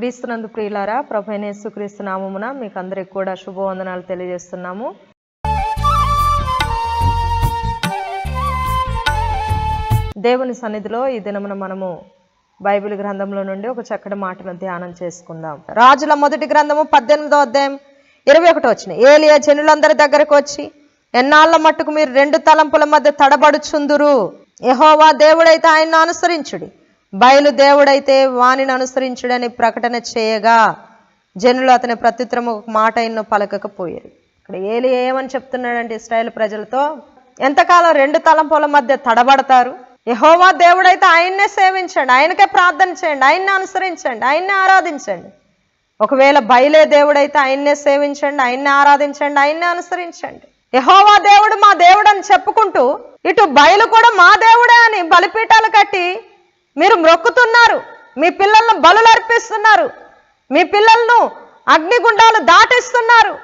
క్రీస్తునందు ప్రియులారా ప్రభైనేసు క్రీస్తు నామమున మీకు అందరికి కూడా శుభవందనాలు తెలియజేస్తున్నాము. దేవుని సన్నిధిలో ఈ దినమున మనము బైబిల్ గ్రంథంలో నుండి ఒక చక్కటి మాటను ధ్యానం చేసుకుందాం. రాజుల మొదటి గ్రంథము పద్దెనిమిదో అధ్యాయం ఇరవై ఒకటి వచ్చిన ఏలియా జనులందరి దగ్గరకు వచ్చి ఎన్నాళ్ళ మట్టుకు మీరు రెండు తలంపుల మధ్య తడబడుచుందురు? యహోవా దేవుడైతే ఆయన్ను అనుసరించుడి. బయలు దేవుడైతే వానిని అనుసరించుడని ప్రకటన చేయగా జనులు అతని ప్రత్యుత్తరం ఒక మాట ఎన్నో పలకకపోయారు. ఇక్కడ ఏలి ఏమని చెప్తున్నాడంటే ఇస్రాయేల్ ప్రజలతో ఎంతకాలం రెండు తలంపుల మధ్య తడబడతారు? యహోవా దేవుడైతే ఆయన్నే సేవించండి ఆయనకే ప్రార్థన చేయండి ఆయన్ని అనుసరించండి ఆయన్నే ఆరాధించండి. ఒకవేళ బయలే దేవుడైతే ఆయన్నే సేవించండి ఆయన్నే ఆరాధించండి ఆయన్నే అనుసరించండి. యహోవా దేవుడు మా దేవుడు అని చెప్పుకుంటూ ఇటు బయలు కూడా మా దేవుడే అని బలిపీఠాలు కట్టి మీరు మొక్కుతున్నారు మీ పిల్లలను బలులు అర్పిస్తున్నారు మీ పిల్లలను అగ్నిగుండాలు దాటిస్తున్నారు.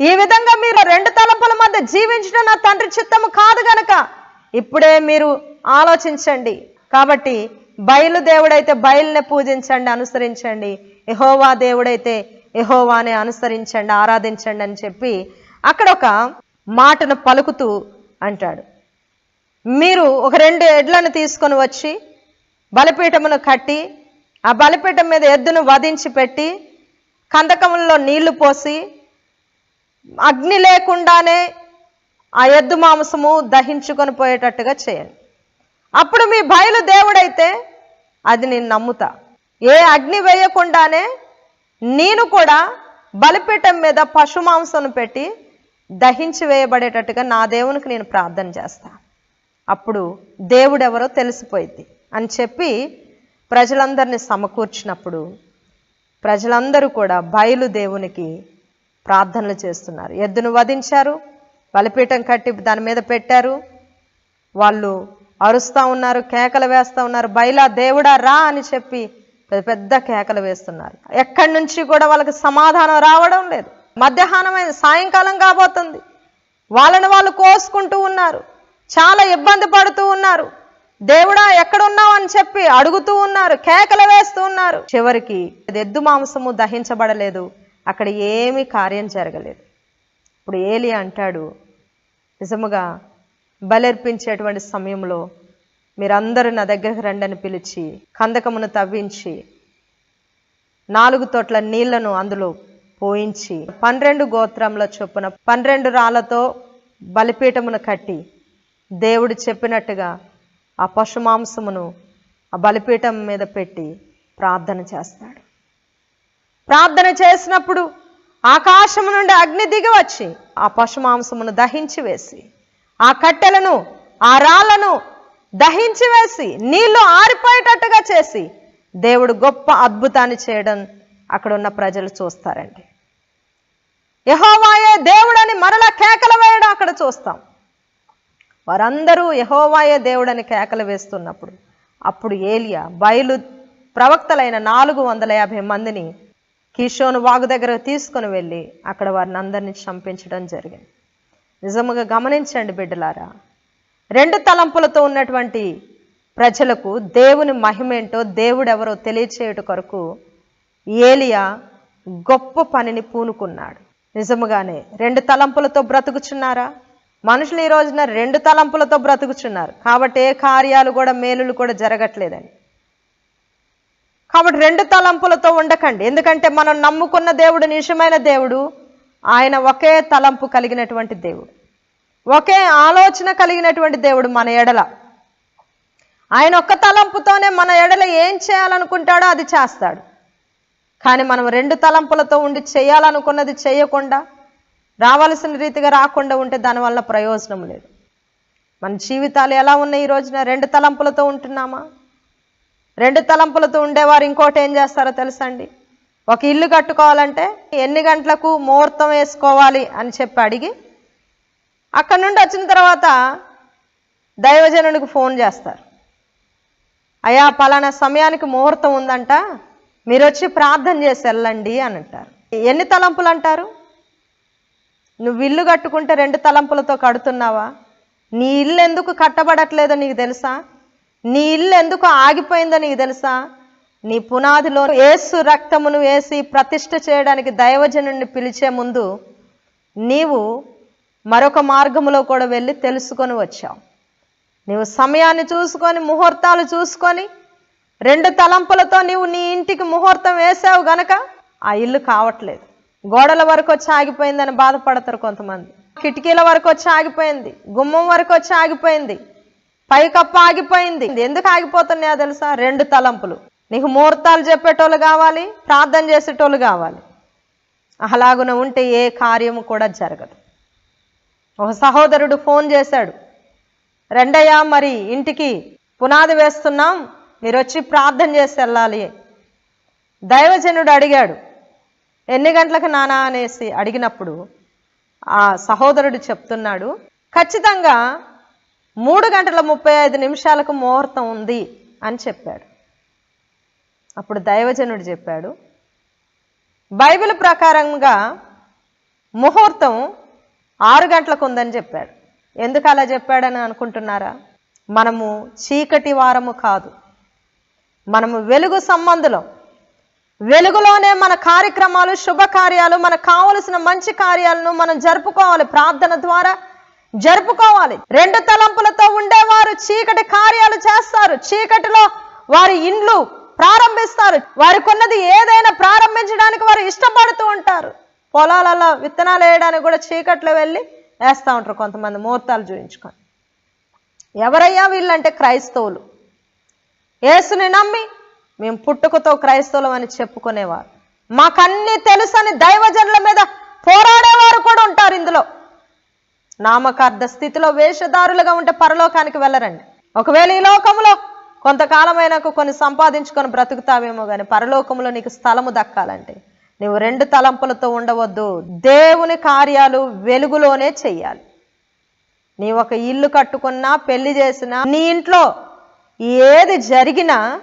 ఈ విధంగా మీరు రెండు తలంపుల మధ్య జీవించడం నా తండ్రి చిత్తము కాదు గనక ఇప్పుడే మీరు ఆలోచించండి. కాబట్టి బయలు దేవుడైతే బయలునే పూజించండి అనుసరించండి. ఎహోవా దేవుడైతే ఎహోవానే అనుసరించండి ఆరాధించండి అని చెప్పి అక్కడ ఒక మాటను పలుకుతూ అంటాడు. మీరు ఒక రెండు ఎడ్లను తీసుకొని వచ్చి బలిపీఠమును కట్టి ఆ బలిపీఠం మీద ఎద్దును వధించి పెట్టి కందకములలో నీళ్ళు పోసి అగ్ని లేకుండానే ఆ ఎద్దు మాంసము దహించుకొని పోయేటట్టుగా చేయండి. అప్పుడు మీ బయలు దేవుడైతే అది నేను నమ్ముతా. ఏ అగ్ని వేయకుండానే నేను కూడా బలిపీఠం మీద పశు మాంసం పెట్టి దహించి వేయబడేటట్టుగా నా దేవునికి నేను ప్రార్థన చేస్తా. అప్పుడు దేవుడెవరో తెలిసిపోయింది అని చెప్పి ప్రజలందరినీ సమకూర్చినప్పుడు ప్రజలందరూ కూడా బయలు దేవునికి ప్రార్థనలు చేస్తున్నారు. ఎద్దును వధించారు బలిపీఠం కట్టి దాని మీద పెట్టారు. వాళ్ళు అరుస్తూ ఉన్నారు కేకలు వేస్తూ ఉన్నారు బయలా దేవుడా రా అని చెప్పి పెద్ద పెద్ద కేకలు వేస్తున్నారు. ఎక్కడి నుంచి కూడా వాళ్ళకి సమాధానం రావడం లేదు. మధ్యాహ్నమైన సాయంకాలం కాబోతుంది. వాళ్ళని వాళ్ళు కోసుకుంటూ ఉన్నారు. చాలా ఇబ్బంది పడుతూ ఉన్నారు. దేవుడా ఎక్కడున్నావు అని చెప్పి అడుగుతూ ఉన్నారు కేకలు వేస్తూ ఉన్నారు. చివరికి ఎద్దు మాంసము దహించబడలేదు. అక్కడ ఏమీ కార్యం జరగలేదు. ఇప్పుడు ఏలి అంటాడు నిజముగా బలర్పించేటువంటి సమయంలో మీరందరూ నా దగ్గరకు రండని పిలిచి కందకమును తవ్వించి నాలుగు తొట్ల నీళ్ళను అందులో పోయించి పన్నెండు గోత్రంలో చొప్పున పన్నెండు రాళ్ళతో బలిపీఠమును కట్టి దేవుడు చెప్పినట్టుగా ఆ పశు మాంసమును ఆ బలిపీఠం మీద పెట్టి ప్రార్థన చేస్తాడు. ప్రార్థన చేసినప్పుడు ఆకాశము నుండి అగ్ని దిగి వచ్చి ఆ పశు మాంసమును దహించి వేసి ఆ కట్టెలను ఆ రాళ్ళను దహించి వేసి నీళ్ళు ఆరిపోయేటట్టుగా చేసి దేవుడు గొప్ప అద్భుతాన్ని చేయడం అక్కడ ఉన్న ప్రజలు చూస్తారండి. యహోవాయే దేవుడని మరల కేకలు వేయడం అక్కడ చూస్తాం. వారందరూ యహోవాయే దేవుడని కేకలు వేస్తున్నప్పుడు అప్పుడు ఏలియా బయలు ప్రవక్తలైన నాలుగు వందల యాభై మందిని కిషోను వాగు దగ్గర తీసుకుని వెళ్ళి అక్కడ వారిని అందరినీ చంపించడం జరిగింది. నిజముగా గమనించండి బిడ్డలారా రెండు తలంపులతో ఉన్నటువంటి ప్రజలకు దేవుని మహిమేంటో దేవుడెవరో తెలియచేయుట కొరకు ఏలియా గొప్ప పనిని పూనుకున్నాడు. నిజముగానే రెండు తలంపులతో బ్రతుకుచున్నారా? మనుషులు ఈ రోజున రెండు తలంపులతో బ్రతుకుచున్నారు. కాబట్టి ఏ కార్యాలు కూడా మేలులు కూడా జరగట్లేదని కాబట్టి రెండు తలంపులతో ఉండకండి. ఎందుకంటే మనం నమ్ముకున్న దేవుడు నిజమైన దేవుడు ఆయన ఒకే తలంపు కలిగినటువంటి దేవుడు. ఒకే ఆలోచన కలిగినటువంటి దేవుడు మన ఎడల. ఆయన ఒక్క తలంపుతోనే మన ఎడల ఏం చేయాలనుకుంటాడో అది చేస్తాడు. కానీ మనం రెండు తలంపులతో ఉండి చేయాలనుకున్నది చేయకుండా రావాల్సిన రీతిగా రాకుండా ఉంటే దానివల్ల ప్రయోజనం లేదు. మన జీవితాలు ఎలా ఉన్నాయి ఈ రోజున? రెండు తలంపులతో ఉంటున్నామా? రెండు తలంపులతో ఉండేవారు ఇంకోటి ఏం చేస్తారో తెలుసండి? ఒక ఇల్లు కట్టుకోవాలంటే ఎన్ని గంటలకు ముహూర్తం వేసుకోవాలి అని చెప్పి అడిగి అక్కడ నుండి వచ్చిన తర్వాత దైవజనుడికి ఫోన్ చేస్తారు. అయ్యా పలానా సమయానికి ముహూర్తం ఉందంట మీరు వచ్చి ప్రార్థన చేసి వెళ్ళండి అని అంటారు. ఎన్ని తలంపులు అంటారు? నువ్వు ఇల్లు కట్టుకుంటే రెండు తలంపులతో కడుతున్నావా? నీ ఇల్లు ఎందుకు కట్టబడట్లేదో నీకు తెలుసా? నీ ఇల్లు ఎందుకు ఆగిపోయిందో నీకు తెలుసా? నీ పునాదిలో ఏసు రక్తమును వేసి ప్రతిష్ఠ చేయడానికి దైవజనుడిని పిలిచే ముందు నీవు మరొక మార్గములో కూడా వెళ్ళి తెలుసుకొని వచ్చావు. నీవు సమయాన్ని చూసుకొని ముహూర్తాలు చూసుకొని రెండు తలంపులతో నీవు నీ ఇంటికి ముహూర్తం వేసావు గనక ఆ ఇల్లు కావట్లేదు. గోడల వరకు వచ్చి ఆగిపోయిందని బాధపడతారు కొంతమంది. కిటికీల వరకు వచ్చి ఆగిపోయింది. గుమ్మం వరకు వచ్చి ఆగిపోయింది. పైకప్పు ఆగిపోయింది. ఎందుకు ఆగిపోతున్నాయో తెలుసా? రెండు తలంపులు. నీకు ముహూర్తాలు చెప్పేటోళ్ళు కావాలి ప్రార్థన చేసేటోళ్ళు కావాలి. అలాగున ఉంటే ఏ కార్యము కూడా జరగదు. ఒక సహోదరుడు ఫోన్ చేశాడు. రెండయ్య మరి ఇంటికి పునాది వేస్తున్నాం. మీరు వచ్చి ప్రార్థన చేసి వెళ్ళాలి. దైవజనుడు అడిగాడు. ఎన్ని గంటలకు నానా అనేసి అడిగినప్పుడు ఆ సహోదరుడు చెప్తున్నాడు ఖచ్చితంగా మూడు గంటల ముప్పై ఐదు నిమిషాలకు ముహూర్తం ఉంది అని చెప్పాడు. అప్పుడు దైవజనుడు చెప్పాడు బైబిల్ ప్రకారంగా ముహూర్తం ఆరు గంటలకు ఉందని చెప్పాడు. ఎందుకు అలా చెప్పాడని అనుకుంటున్నారా? మనము చీకటి వారము కాదు. మనము వెలుగు సంబంధులం. వెలుగులోనే మన కార్యక్రమాలు శుభకార్యాలు మనకు కావలసిన మంచి కార్యాలను మనం జరుపుకోవాలి. ప్రార్థన ద్వారా జరుపుకోవాలి. రెండు తలంపులతో ఉండేవారు చీకటి కార్యాలు చేస్తారు. చీకటిలో వారి ఇండ్లు ప్రారంభిస్తారు. వారికి ఉన్నది ఏదైనా ప్రారంభించడానికి వారు ఇష్టపడుతూ ఉంటారు. పొలాలలో విత్తనాలు వేయడానికి కూడా చీకట్లో వెళ్ళి వేస్తూ ఉంటారు కొంతమంది ముహూర్తాలు చూయించుకొని. ఎవరయ్యా వీళ్ళంటే క్రైస్తవులు. యేసుని నమ్మి మేము పుట్టుకతో క్రైస్తవులం అని చెప్పుకునేవారు. మాకన్నీ తెలుసని దైవజనుల మీద పోరాడేవారు కూడా ఉంటారు ఇందులో. నామకార్థ స్థితిలో వేషధారులుగా ఉంటే పరలోకానికి వెళ్ళరండి. ఒకవేళ ఈ లోకంలో కొంతకాలమైనాక కొన్ని సంపాదించుకొని బ్రతుకుతావేమో కానీ పరలోకంలో నీకు స్థలము దక్కాలంటే నువ్వు రెండు తలంపులతో ఉండవద్దు. దేవుని కార్యాలు వెలుగులోనే చెయ్యాలి. నీ ఒక ఇల్లు కట్టుకున్నా పెళ్ళి చేసినా నీ ఇంట్లో ఏది జరిగినా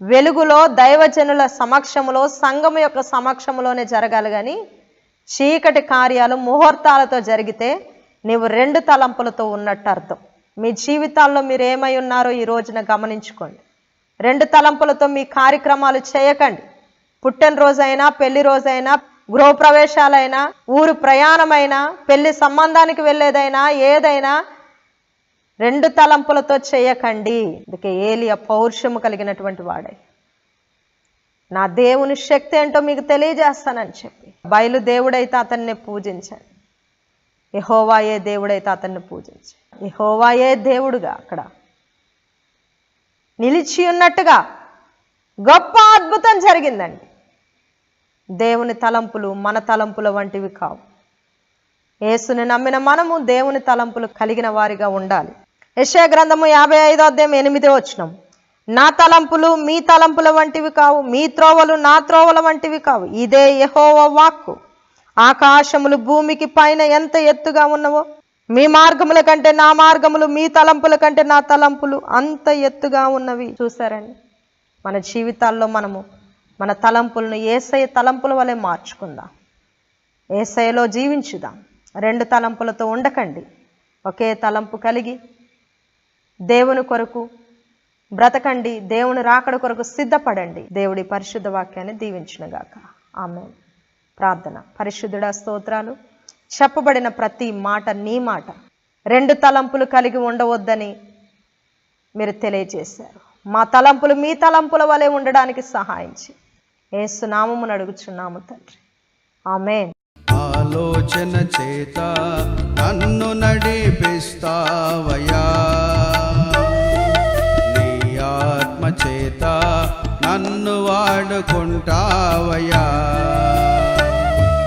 వెలుగులో దైవజనుల సమక్షములో సంఘం యొక్క సమక్షములోనే జరగాలి కానీ చీకటి కార్యాలు ముహూర్తాలతో జరిగితే నీవు రెండు తలంపులతో ఉన్నట్టు అర్థం మీ జీవితాల్లో మీరు ఏమై ఉన్నారో ఈ రోజున గమనించుకోండి. రెండు తలంపులతో మీ కార్యక్రమాలు చేయకండి. పుట్టినరోజైనా పెళ్ళి రోజైనా గృహప్రవేశాలైనా ఊరు ప్రయాణమైనా పెళ్ళి సంబంధానికి వెళ్ళేదైనా ఏదైనా రెండు తలంపులతో చేయకండి. అందుకే ఏలియ పౌరుషము కలిగినటువంటి వాడే. నా దేవుని శక్తి ఏంటో మీకు తెలియజేస్తానని చెప్పి. బయలు దేవుడైతే అతన్ని పూజించాడు. యహోవాయే దేవుడైతే అతన్ని పూజించాడు. యహోవాయే దేవుడుగా అక్కడ. నిలిచి ఉన్నట్టుగా గొప్ప అద్భుతం జరిగిందండి. దేవుని తలంపులు మన తలంపుల వంటివి కావు. యేసుని నమ్మిన మనము దేవుని తలంపులు కలిగిన వారిగా ఉండాలి. యశయ గ్రంథము యాభై ఐదో అధ్యాయం ఎనిమిదో వచ్చినం నా తలంపులు మీ తలంపుల వంటివి కావు మీ త్రోవలు నా త్రోవల వంటివి కావు. ఇదే యహోవ వాక్కు. ఆకాశములు భూమికి పైన ఎంత ఎత్తుగా ఉన్నవో మీ మార్గముల కంటే నా మార్గములు మీ తలంపుల కంటే నా తలంపులు అంత ఎత్తుగా ఉన్నవి. చూసారండి మన జీవితాల్లో మనము మన తలంపులను ఏసయ తలంపుల వలె మార్చుకుందాం. ఏసయలో జీవించుదాం. రెండు తలంపులతో ఉండకండి. ఒకే తలంపు కలిగి దేవుని కొరకు బ్రతకండి దేవుని రాకడ కొరకు సిద్ధపడండి. దేవుడి పరిశుద్ధ వాక్యాన్ని దీవించినగాక. ఆమె ప్రార్థన. పరిశుద్ధుడ స్తోత్రాలు. చెప్పబడిన ప్రతి మాట నీ మాట. రెండు తలంపులు కలిగి ఉండవద్దని మీరు తెలియజేశారు. మా తలంపులు మీ తలంపుల వలె ఉండడానికి సహాయించి. ఏసునామమును అడుగుచున్నాము తండ్రి. ఆమె ఆలోచన చేత నన్ను నడిపిస్తావయా ఆత్మ చేత నన్ను వాడుకుంటావయా